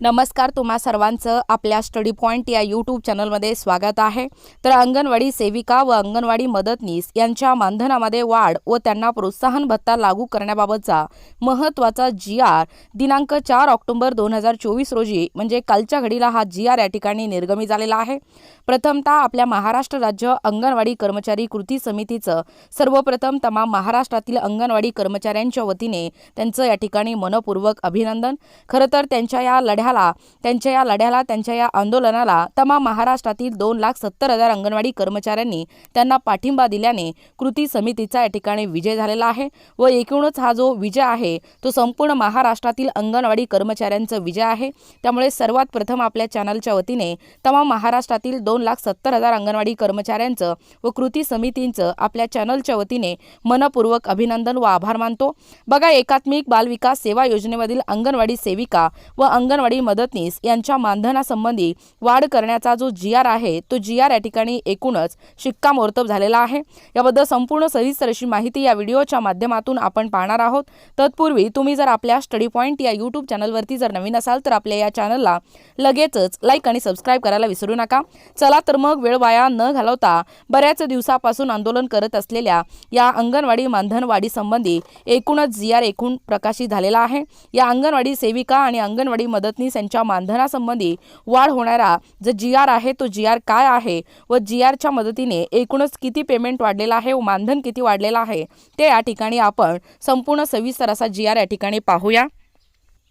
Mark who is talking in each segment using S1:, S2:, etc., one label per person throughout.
S1: नमस्कार तुम्हा सर्वांचं आपल्या स्टडी पॉईंट या यूट्यूब चॅनलमध्ये स्वागत आहे. तर अंगणवाडी सेविका व अंगणवाडी मदतनीस यांच्या मानधनामध्ये वाढ व त्यांना प्रोत्साहन भत्ता लागू करण्याबाबतचा महत्त्वाचा जी आर दिनांक चार ऑक्टोबर दोन हजार चोवीस रोजी म्हणजे कालच्या घडीला हा जी आर या ठिकाणी निर्गमी झालेला आहे. प्रथमतः आपल्या महाराष्ट्र राज्य अंगणवाडी कर्मचारी कृती समितीचं सर्वप्रथम तमाम महाराष्ट्रातील अंगणवाडी कर्मचाऱ्यांच्या वतीने त्यांचं या ठिकाणी मनपूर्वक अभिनंदन. खरं तर त्यांच्या या लढ्याला त्यांच्या या लढ्याला त्यांच्या या आंदोलनाला तमाम महाराष्ट्रातील दोन लाख सत्तर हजार अंगणवाडी कर्मचाऱ्यांनी त्यांना पाठिंबा दिल्याने कृती समितीचा या ठिकाणी विजय झालेला आहे व एकूणच हा जो विजय आहे तो संपूर्ण महाराष्ट्रातील अंगणवाडी कर्मचाऱ्यांचा विजय आहे. त्यामुळे सर्वात प्रथम आपल्या चॅनलच्या वतीने तमाम महाराष्ट्रातील दोन लाख सत्तर हजार अंगणवाडी कर्मचाऱ्यांचं व कृती समितींचं आपल्या चॅनलच्या वतीने मनपूर्वक अभिनंदन व आभार मानतो. बघा एकात्मिक बालविकास सेवा योजनेमधील अंगणवाडी सेविका व अंगणवाडी मदतनीस यांच्या मानधनासंबंधी वाढ करण्याचा जो जी आर आहे तो जी आर या ठिकाणी एकूणच शिक्कामोर्तब झालेला आहे. याबद्दल संपूर्ण सविस्तर अशी माहिती या व्हिडिओच्या माध्यमातून आपण पाहणार आहोत. तत्पूर्वी तुम्ही जर आपल्या स्टडी पॉईंट या यूट्यूब चॅनलवरती जर नवीन असाल तर आपल्या या चॅनलला लगेचच लाईक आणि सबस्क्राईब करायला विसरू नका. चला तर मग वेळ वाया न घालवता बऱ्याच दिवसापासून आंदोलन करत असलेल्या या अंगणवाडी मानधनवाढीसंबंधी एकूणच जी आर एकूण प्रकाशित झालेला आहे. या अंगणवाडी सेविका आणि अंगणवाडी मदतनीस यांच्या मानधनासंबंधी वाढ होणारा जो जी आर आहे तो जी आर काय आहे व जी आरच्या मदतीने एकूणच किती पेमेंट वाढलेला आहे व मानधन किती वाढलेलं आहे ते या ठिकाणी आपण संपूर्ण सविस्तर असा जी आर या ठिकाणी पाहूया.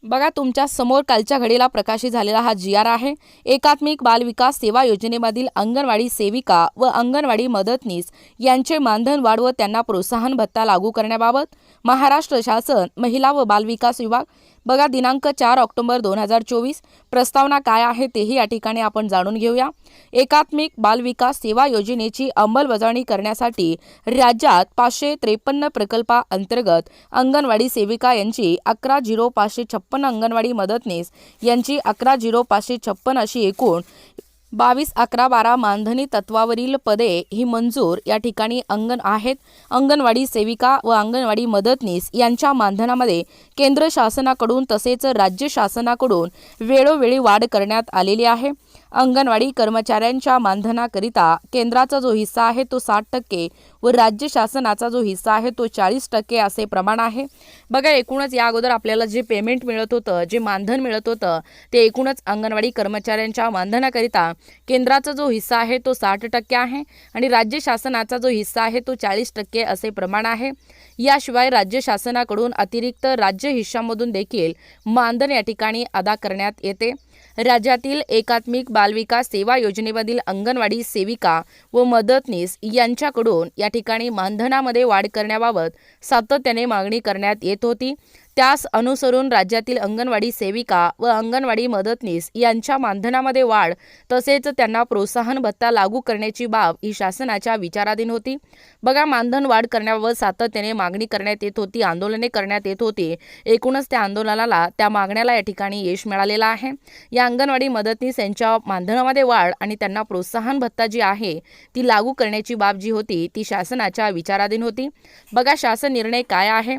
S1: बघा तुमच्यासमोर कालच्या घडीला प्रकाशित झालेला हा जी आर आहे. एकात्मिक बालविकास सेवा योजनेमधील अंगणवाडी सेविका व अंगणवाडी मदतनीस यांचे मानधन वाढ व त्यांना प्रोत्साहन भत्ता लागू करण्याबाबत महाराष्ट्र शासन महिला व बालविकास विभाग बघा दिनांक चार ऑक्टोबर दोन हजार चोवीस. प्रस्तावना काय आहे तेही या ठिकाणी आपण जाणून घेऊया. एकात्मिक बालविकास सेवा योजनेची अंमलबजावणी करण्यासाठी राज्यात पाचशे त्रेपन्न प्रकल्पाअंतर्गत अंगणवाडी सेविका यांची अकरा झिरो पाचशे छप्पन्न अंगणवाडी मदतनीस यांची अकरा झिरो पाचशे छप्पन अशी एकूण बावीस अकरा बारा मानधनी तत्वावरील पदे ही मंजूर. या ठिकाणी अंगण आहेत. अंगणवाडी सेविका व अंगणवाडी मदतनीस यांच्या मानधनामध्ये केंद्र शासनाकडून तसेच राज्य शासनाकडून वेळोवेळी वाढ करण्यात आलेली आहे. अंगणवाडी कर्मचाऱ्यांच्या मानधनाकरिता केंद्राचा जो हिस्सा आहे तो साठ टक्के व राज्य शासनाचा जो हिस्सा आहे तो चाळीस टक्के असे प्रमाण आहे. बघा एकूणच या अगोदर आपल्याला जे पेमेंट मिळत होतं जे मानधन मिळत होतं ते एकूणच अंगणवाडी कर्मचाऱ्यांच्या मानधनाकरिता केंद्राचा जो हिस्सा आहे तो साठ टक्के आहे आणि राज्य शासनाचा जो हिस्सा आहे तो चाळीस टक्के असे प्रमाण आहे. याशिवाय राज्य शासनाकडून अतिरिक्त राज्य हिश्शामधून देखील मानधन या ठिकाणी अदा करण्यात येते. राज्यातील एकात्मिक बालविकास सेवा योजनेमधील अंगणवाडी सेविका व मदतनीस यांच्याकडून या ठिकाणी मानधनामध्ये वाढ करण्याबाबत सातत्याने मागणी करण्यात येत होती. त्यास अनुसरून राज्यातील अंगणवाडी सेविका व अंगणवाडी मदतनीस यांच्या मानधनामध्ये वाढ तसेच त्यांना प्रोत्साहन भत्ता लागू करण्याची बाब ही शासनाच्या विचाराधीन होती. बघा मानधन वाढ करण्याबाबत सातत्याने मागणी करण्यात येत होती आंदोलने करण्यात येत होती. एकूणच त्या आंदोलनाला त्या मागण्याला या ठिकाणी यश मिळालेलं आहे. या अंगणवाडी मदतनीस यांच्या मानधनामध्ये वाढ आणि त्यांना प्रोत्साहन भत्ता जी आहे ती लागू करण्याची बाब जी होती ती शासनाच्या विचाराधीन होती. बघा शासन निर्णय काय आहे?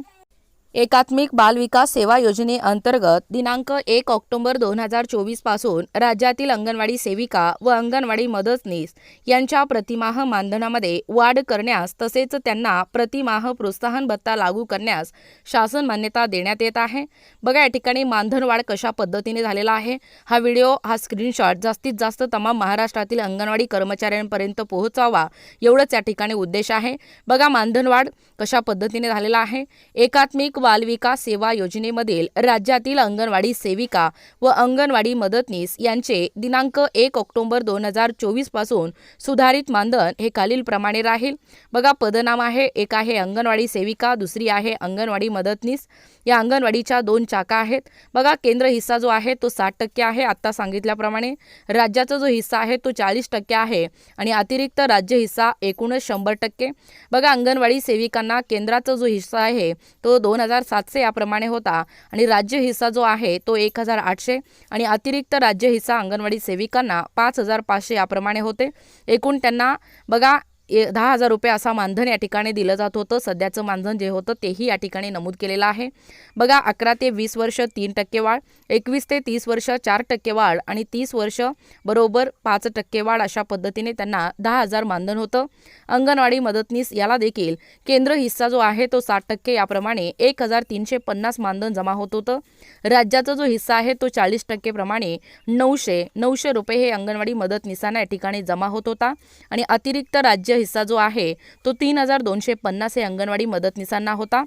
S1: एकात्मिक बालविकास सेवा योजनेअंतर्गत दिनांक एक ऑक्टोबर दोन हजार चोवीसपासून राज्यातील अंगणवाडी सेविका व अंगणवाडी मदतनीस यांच्या प्रतिमाह मानधनामध्ये वाढ करण्यास तसेच त्यांना प्रतिमाह प्रोत्साहन भत्ता लागू करण्यास शासन मान्यता देण्यात येत आहे. बघा या ठिकाणी मानधन वाढ कशा पद्धतीने झालेला आहे? हा व्हिडिओ हा स्क्रीनशॉट जास्तीत जास्त तमाम महाराष्ट्रातील अंगणवाडी कर्मचाऱ्यांपर्यंत पोहोचावा एवढंच या ठिकाणी उद्देश आहे. बघा मानधनवाढ कशा पद्धतीने झालेला आहे? एकात्मिक बालविकास सेवा योजनेमधील राज्यातील अंगणवाडी सेविका व अंगणवाडी मदतनीस यांचे दिनांक एक ऑक्टोबर दोन हजार चोवीसपासून सुधारित मानधन हे खालीलप्रमाणे राहील. बघा पदनाम आहे एक आहे अंगणवाडी सेविका दुसरी आहे अंगणवाडी मदतनीस. या अंगणवाडीच्या दोन चाका आहेत. बघा केंद्र हिस्सा जो आहे तो साठ टक्के आहे आत्ता सांगितल्याप्रमाणे. राज्याचा जो हिस्सा आहे तो चाळीस टक्के आहे आणि अतिरिक्त राज्य हिस्सा एकूणच शंभर टक्के. बघा अंगणवाडी सेविकांना केंद्राचा जो हिस्सा आहे तो दोन हजार सातशे याप्रमाणे होता. आणि राज्य हिस्सा जो आहे तो एक हजार आठशे आणि अतिरिक्त राज्य हिस्सा अंगणवाडी सेविकांना पाच हजार पाचशे याप्रमाणे होते. एकूण त्यांना बघा ए- दहा हजार रुपये असा मानधन या ठिकाणी दिलं जात होतं. सध्याचं मानधन जे होतं तेही या ठिकाणी नमूद केलेलं आहे. बघा अकरा ते वीस वर्ष तीन टक्के वाढ एकवीस ते तीस वर्ष चार टक्के वाढ आणि तीस वर्ष बरोबर पाच टक्के वाढ अशा पद्धतीने त्यांना दहा हजार मानधन होतं. अंगणवाडी मदतनीस याला देखील केंद्र हिस्सा जो आहे तो साठ टक्के याप्रमाणे एक हजार तीनशे पन्नास मानधन जमा होत होतं. राज्याचा जो हिस्सा आहे तो चाळीस टक्केप्रमाणे नऊशे नऊशे रुपये हे अंगणवाडी मदतनीसांना या ठिकाणी जमा होत होता. आणि अतिरिक्त राज्य हिस्सा जो आहे तो तीन हजार दोनशे पन्नास हे अंगणवाडी मदतनीसांना होता.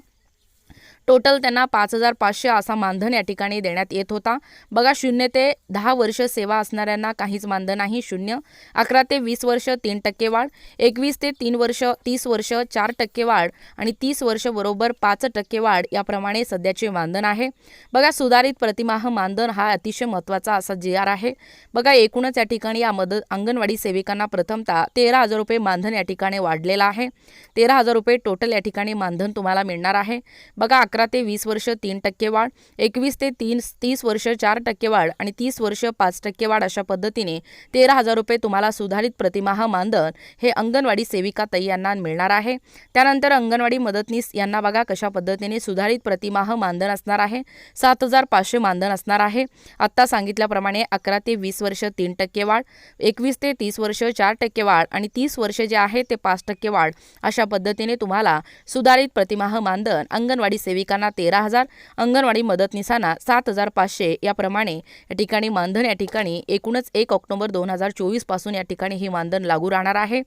S1: टोटल त्यांना पाच हजार पाचशे असा मानधन या ठिकाणी देण्यात येत होता. बघा शून्य ते दहा वर्ष सेवा असणाऱ्यांना काहीच मानधन नाही शून्य. अकरा ते वीस वर्ष तीन टक्के वाढ एकवीस ते तीन वर्ष तीस वर्ष चार टक्के वाढ आणि तीस वर्ष बरोबर पाच टक्के वाढ याप्रमाणे सध्याचे मानधन आहे. बघा सुधारित प्रतिमाह मानधन हा अतिशय महत्त्वाचा असा जी आर आहे. बघा एकूणच या ठिकाणी या मदत अंगणवाडी सेविकांना प्रथमतः तेरा हजार रुपये मानधन या ठिकाणी वाढलेलं आहे. तेरा हजार रुपये टोटल या ठिकाणी मानधन तुम्हाला मिळणार आहे. बघा अकरा ते वीस वर्ष तीन टक्के वाढ एकवीस ते तीन तीस वर्ष चार टक्के वाढ आणि तीस वर्ष पाच टक्के वाढ अशा पद्धतीने तेरा हजार रुपये तुम्हाला सुधारित प्रतिमाह मानधन हे अंगणवाडी सेविका ताई यांना मिळणार आहे. त्यानंतर अंगणवाडी मदतनीस यांना बघा कशा पद्धतीने सुधारित प्रतिमाह मानधन असणार आहे. सात हजार पाचशे मानधन असणार आहे. आत्ता सांगितल्याप्रमाणे अकरा ते वीस वर्ष तीन टक्के वाढ एकवीस ते तीस वर्ष चार टक्के वाढ आणि तीस वर्ष जे आहे ते पाच टक्के वाढ अशा पद्धतीने तुम्हाला सुधारित प्रतिमाह मानधन अंगणवाडी सेविकांना तेरा हजार अंगणवाडी मदतनीसांना सात हजार पाचशे याप्रमाणे या ठिकाणी मानधन या ठिकाणी एकूणच एक ऑक्टोबर दोन हजार चोवीसपासून या ठिकाणी हे मानधन लागू राहणार आहे.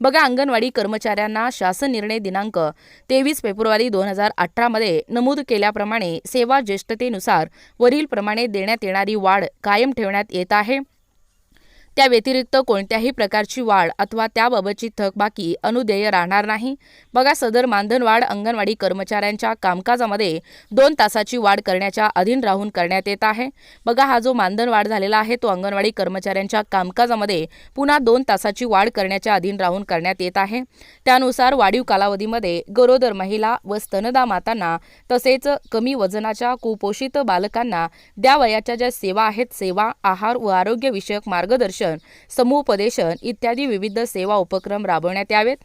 S1: बघा अंगणवाडी कर्मचाऱ्यांना शासन निर्णय दिनांक तेवीस फेब्रुवारी दोन हजार अठरामध्ये नमूद केल्याप्रमाणे सेवा ज्येष्ठतेनुसार वरीलप्रमाणे देण्यात येणारी वाढ कायम ठेवण्यात येत आहे. त्या व्यतिरिक्त कोणत्याही प्रकारची वाढ अथवा त्याबाबतची थकबाकी अनुदेय राहणार नाही. बघा सदर मानधन वाढ अंगणवाडी कर्मचाऱ्यांच्या कामकाजामध्ये दोन तासाची वाढ करण्याच्या अधीन राहून करण्यात येत आहे. बघा हा जो मानधन वाढ झालेला आहे तो अंगणवाडी कर्मचाऱ्यांच्या कामकाजामध्ये पुन्हा दोन तासाची वाढ करण्याच्या अधीन राहून करण्यात येत आहे. त्यानुसार वाढीव कालावधीमध्ये गरोदर महिला व स्तनदा मातांना तसेच कमी वजनाच्या कुपोषित बालकांना द्या वयाच्या ज्या सेवा आहेत सेवा आहार व आरोग्यविषयक मार्गदर्शन समुपदेशन इत्यादी विविध सेवा उपक्रम राबवण्यात यावेत.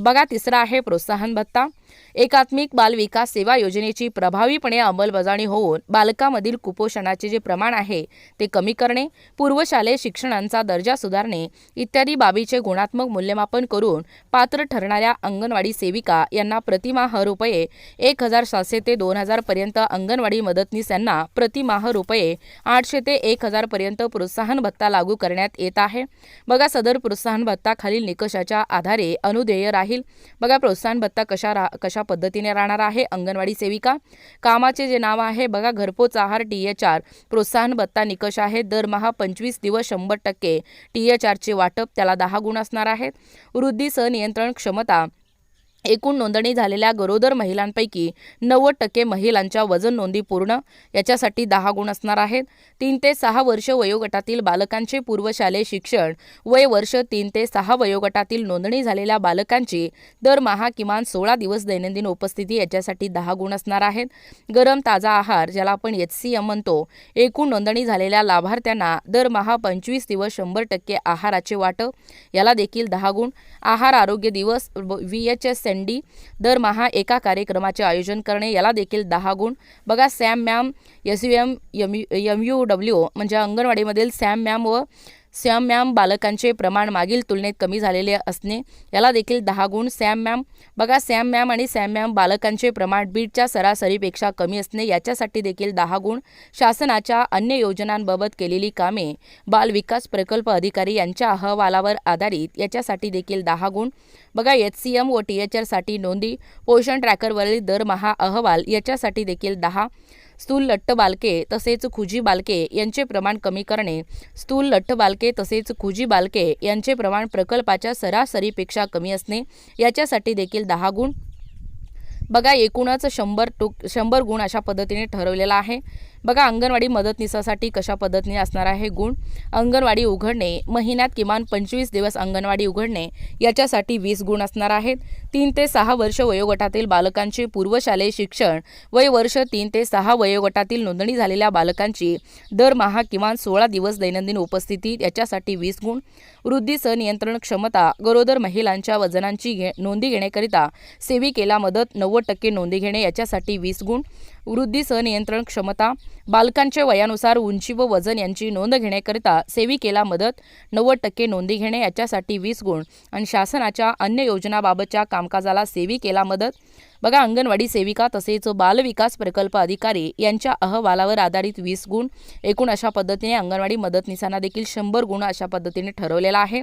S1: बघा तिसरा आहे प्रोत्साहन भत्ता. एकात्मिक बाल विकास सेवा योजनेची प्रभावीपणे अंमलबजावणी होऊन बालकामधील कुपोषणाचे जे प्रमाण आहे ते कमी करणे पूर्वशालेय शिक्षणांचा दर्जा सुधारणे इत्यादी बाबीचे गुणात्मक मूल्यमापन करून पात्र ठरणाऱ्या अंगणवाडी सेविका यांना प्रतिमाह रुपये एक हजार सातशे ते दोन हजारपर्यंत अंगणवाडी मदतनीस यांना प्रतिमाह रुपये आठशे ते एक हजारपर्यंत प्रोत्साहन भत्ता लागू करण्यात येत आहे. बघा सदर प्रोत्साहन भत्ता खालील निकषाच्या आधारे अनुदेय राहील. बघा प्रोत्साहन भत्ता कशा रा कशा पद्धतीने राहणार आहे? अंगणवाडी सेविका कामाचे जे नाव आहे बघा घरपोच आहार टी एच आर प्रोत्साहन भत्ता निकष आहे. दरमहा पंचवीस दिवस शंभर टक्के टी एच आरचे वाटप त्याला दहा गुण असणार आहेत. वृद्धी सनियंत्रण क्षमता एकूण नोंदणी झालेल्या गरोदर महिलांपैकी नव्वद टक्के महिलांच्या वजन नोंदी पूर्ण याच्यासाठी दहा गुण असणार आहेत. तीन ते सहा वर्ष वयोगटातील बालकांचे पूर्वशालेय शिक्षण वय वर्ष तीन ते सहा वयोगटातील नोंदणी झालेल्या बालकांची दरमहा किमान सोळा दिवस दैनंदिन उपस्थिती याच्यासाठी दहा गुण असणार आहेत. गरम ताजा आहार ज्याला आपण एच सी एम म्हणतो एकूण नोंदणी झालेल्या लाभार्थ्यांना दरमहा पंचवीस दिवस शंभर टक्के आहाराचे वाटप याला देखील दहा गुण. आहार आरोग्य दिवस V H S N D दरमहा एका कार्यक्रमाचे आयोजन करणे याला देखील दहा गुण. बघा SAM MAM S U M M M U W म्हणजे अंगणवाडीमधील सॅम मॅम व सॅम मॅम बालकांचे प्रमाण मागील तुलनेत कमी झालेले असणे याला देखील दहा गुण सॅम मॅम. बघा सॅम मॅम आणि सॅम मॅम बालकांचे प्रमाण बीडच्या सरासरीपेक्षा कमी असणे याच्यासाठी देखील दहा गुण. शासनाच्या अन्य योजनांबाबत केलेली कामे बाल विकास प्रकल्प अधिकारी यांच्या अहवालावर आधारित याच्यासाठी देखील दहा गुण. बघा एच सी एम व टी एच आरसाठी नोंदी पोषण ट्रॅकरवरील दरमहा अहवाल याच्यासाठी देखील दहा. स्थूल लठ्ठ बालके तसेच खुजी बालके यांचे प्रमाण कमी करणे स्थूल लठ्ठ बालके तसेच खुजी बालके यांचे प्रमाण प्रकल्पाच्या सरासरीपेक्षा कमी असणे याच्यासाठी देखील दहा गुण. बघा एकूणच शंभर टोक शंभर गुण अशा पद्धतीने ठरवलेला आहे. बघा अंगणवाडी मदतनीसासाठी कशा पद्धतीने असणार आहे गुण. अंगणवाडी उघडणे महिन्यात किमान पंचवीस दिवस अंगणवाडी उघडणे याच्यासाठी वीस गुण असणार आहेत. तीन ते सहा वर्ष वयोगटातील बालकांचे पूर्वशालेय शिक्षण वय वर्ष तीन ते सहा वयोगटातील नोंदणी झालेल्या बालकांची दरमहा किमान सोळा दिवस दैनंदिन उपस्थिती याच्यासाठी वीस गुण. वृद्धी नियंत्रण क्षमता गरोदर महिलांच्या वजनांची घे नोंदी घेण्याकरिता सेविकेला मदत नव्वद टक्के नोंदी घेणे याच्यासाठी वीस गुण. वृद्धी नियंत्रण क्षमता बालकांच्या वयानुसार उंची व वजन यांची नोंद घेण्याकरिता सेविकेला मदत नव्वद टक्के नोंदी घेणे याच्यासाठी वीस गुण. आणि शासनाच्या अन्य योजनाबाबतच्या कामकाजाला सेविकेला मदत. बघा अंगणवाडी सेविका तसेच बालविकास प्रकल्प अधिकारी यांच्या अहवालावर आधारित वीस गुण. एकूण अशा पद्धतीने अंगणवाडी मदतनिसांना देखील शंभर गुण अशा पद्धतीने ठरवलेला आहे.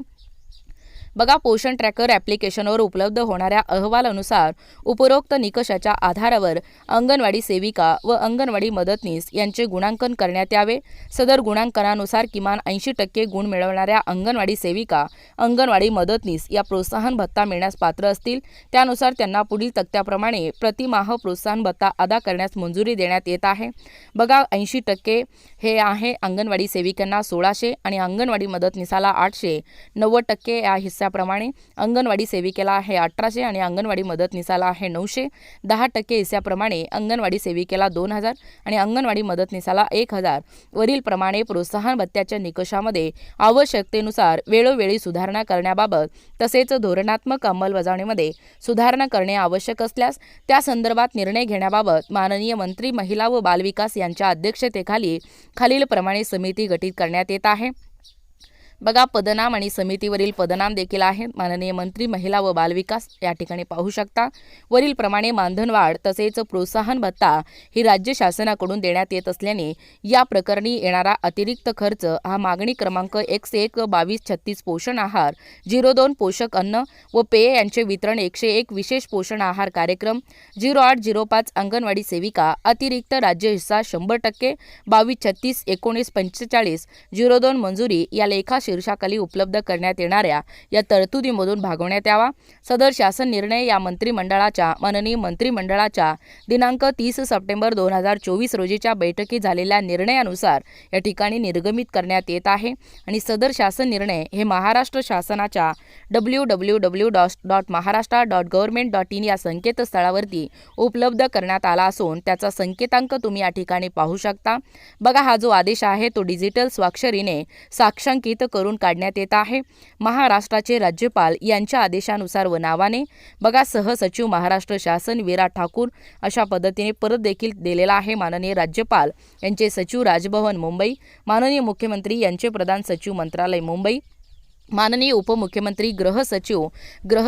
S1: बघा पोषण ट्रॅकर ॲप्लिकेशनवर उपलब्ध होणाऱ्या अहवालानुसार उपरोक्त निकषाच्या आधारावर अंगणवाडी सेविका व अंगणवाडी मदतनीस यांचे गुणांकन करण्यात यावे. सदर गुणांकनानुसार किमान ऐंशी टक्के गुण मिळवणाऱ्या अंगणवाडी सेविका अंगणवाडी मदतनीस या प्रोत्साहन भत्ता मिळण्यास पात्र असतील. त्यानुसार त्यांना पुढील तक्त्याप्रमाणे प्रतिमाह प्रोत्साहन भत्ता अदा करण्यास मंजुरी देण्यात येत आहे. बघा ऐंशी टक्के हे आहे अंगणवाडी सेविकांना सोळाशे आणि अंगणवाडी मदतनीसाला आठशे. नव्वद टक्के या हिस्स्याप्रमाणे अंगणवाडी सेविकेला आहे अठराशे आणि अंगणवाडी मदतनीसाला आहे नऊशे. दहा टक्के हिस्स्याप्रमाणे अंगणवाडी सेविकेला दोन हजार आणि अंगणवाडी मदतनीसाला एक हजार. वरीलप्रमाणे प्रोत्साहन भत्त्याच्या निकषामध्ये आवश्यकतेनुसार वेळोवेळी सुधारणा करण्याबाबत तसेच धोरणात्मक अंमलबजावणीमध्ये सुधारणा करणे आवश्यक असल्यास त्या संदर्भात निर्णय घेण्याबाबत माननीय मंत्री महिला व बालविकास यांच्या अध्यक्षतेखाली खालीलप्रमाणे समिती गठीत करण्यात येत आहे. बघा पदनाम आणि समितीवरील पदनाम देखील आहेत. माननीय मंत्री महिला व बालविकास या ठिकाणी पाहू शकता. वरीलप्रमाणे मानधनवाढ तसेच प्रोत्साहन भत्ता ही राज्य शासनाकडून देण्यात येत असल्याने या प्रकरणी येणारा अतिरिक्त खर्च हा मागणी क्रमांक एकशे एक बावीस छत्तीस पोषण आहार झिरो दोन पोषक अन्न व पेय यांचे वितरण एकशे एक विशेष पोषण आहार कार्यक्रम झिरो आठ झिरो पाच अंगणवाडी सेविका अतिरिक्त राज्य हिस्सा शंभर टक्के बावीस छत्तीस एकोणीस पंचेचाळीस झिरो दोन मंजुरी या लेखा शीर्षाखाली उपलब्ध करण्यात येणाऱ्या या तरतुदीमधून भागवण्यात यावा. सदर शासन निर्णय या मंत्रिमंडळाच्या माननीय मंत्रिमंडळाच्या दिनांक तीस सप्टेंबर दोन हजार चोवीस रोजीच्या बैठकीत झालेल्या निर्णयानुसार या ठिकाणी निर्गमित करण्यात येत आहे आणि सदर शासन निर्णय हे महाराष्ट्र शासनाच्या W W W dot dot Maharashtra dot government dot in या संकेतस्थळावरती उपलब्ध करण्यात आला असून त्याचा संकेतांक तुम्ही या ठिकाणी पाहू शकता. बघा हा जो आदेश आहे तो डिजिटल स्वाक्षरीने साक्षांकित करून काढण्यात येत आहे. महाराष्ट्राचे राज्यपाल यांच्या आदेशानुसार व नावाने बघा सहसचिव महाराष्ट्र शासन विराट ठाकूर अशा पद्धतीने परत देखील दिलेला आहे. माननीय राज्यपाल यांचे सचिव राजभवन मुंबई माननीय मुख्यमंत्री यांचे प्रधान सचिव मंत्रालय मुंबई माननीय उपमुख्यमंत्री गृह सचिव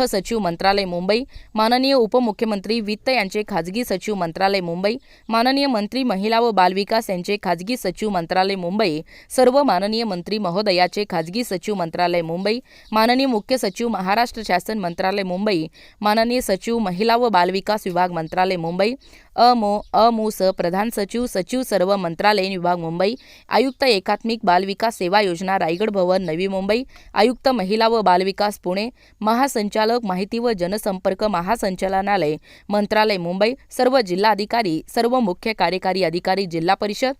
S1: सचिव मंत्रालय मुंबई माननीय उपमुख्यमंत्री वित्त यांचे खाजगी सचिव मंत्रालय मुंबई माननीय मंत्री महिला व बालविकास यांचे खाजगी सचिव मंत्रालय मुंबई सर्व माननीय मंत्री महोदयाचे खाजगी सचिव मंत्रालय मुंबई माननीय मुख्य सचिव महाराष्ट्र शासन मंत्रालय मुंबई माननीय सचिव महिला व बालविकास विभाग मंत्रालय मुंबई अमो अमुस प्रधान सचिव सचिव सर्व मंत्रालयीन विभाग मुंबई. आयुक्त एकात्मिक बालविकास सेवा योजना रायगड भवन नवी मुंबई. आयुक्त महिला व बालविकास पुणे. महासंचालक माहिती व जनसंपर्क महासंचालनालय मंत्रालय मुंबई. सर्व जिल्हाधिकारी सर्व मुख्य कार्यकारी अधिकारी जिल्हा परिषद.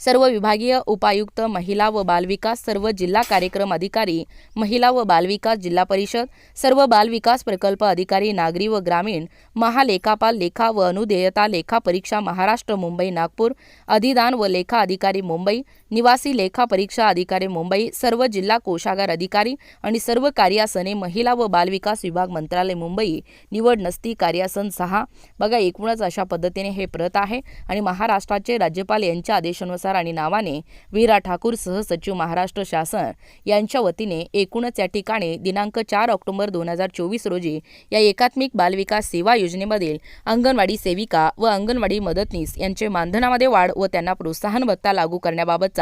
S1: सर्व विभागीय उपायुक्त महिला व बालविकास सर्व जिल्हा कार्यक्रम अधिकारी महिला व बालविकास जिल्हा परिषद सर्व बालविकास प्रकल्प अधिकारी नागरी व ग्रामीण महालेखापाल लेखा व अनुदेयता लेखा परीक्षा महाराष्ट्र मुंबई नागपूर अधिदान व लेखा अधिकारी मुंबई निवासी लेखा परीक्षा अधिकारी मुंबई सर्व जिल्हा कोषागार अधिकारी आणि सर्व कार्यासने महिला व बालविकास विभाग मंत्रालय मुंबई निवड नसती कार्यासन सहा. बघा एकूणच अशा पद्धतीने हे प्रत आहे आणि महाराष्ट्राचे राज्यपाल यांच्या आदेशानुसार आणि नावाने वीरा ठाकूर सहसचिव महाराष्ट्र शासन यांच्या वतीने एकूणच या ठिकाणी दिनांक चार ऑक्टोबर दोन हजार चोवीस रोजी या एकात्मिक बालविकास सेवा योजनेमधील अंगणवाडी सेविका व अंगणवाडी मदतनीस यांचे मानधनामध्ये वाढ व त्यांना प्रोत्साहन भत्ता लागू करण्याबाबतचा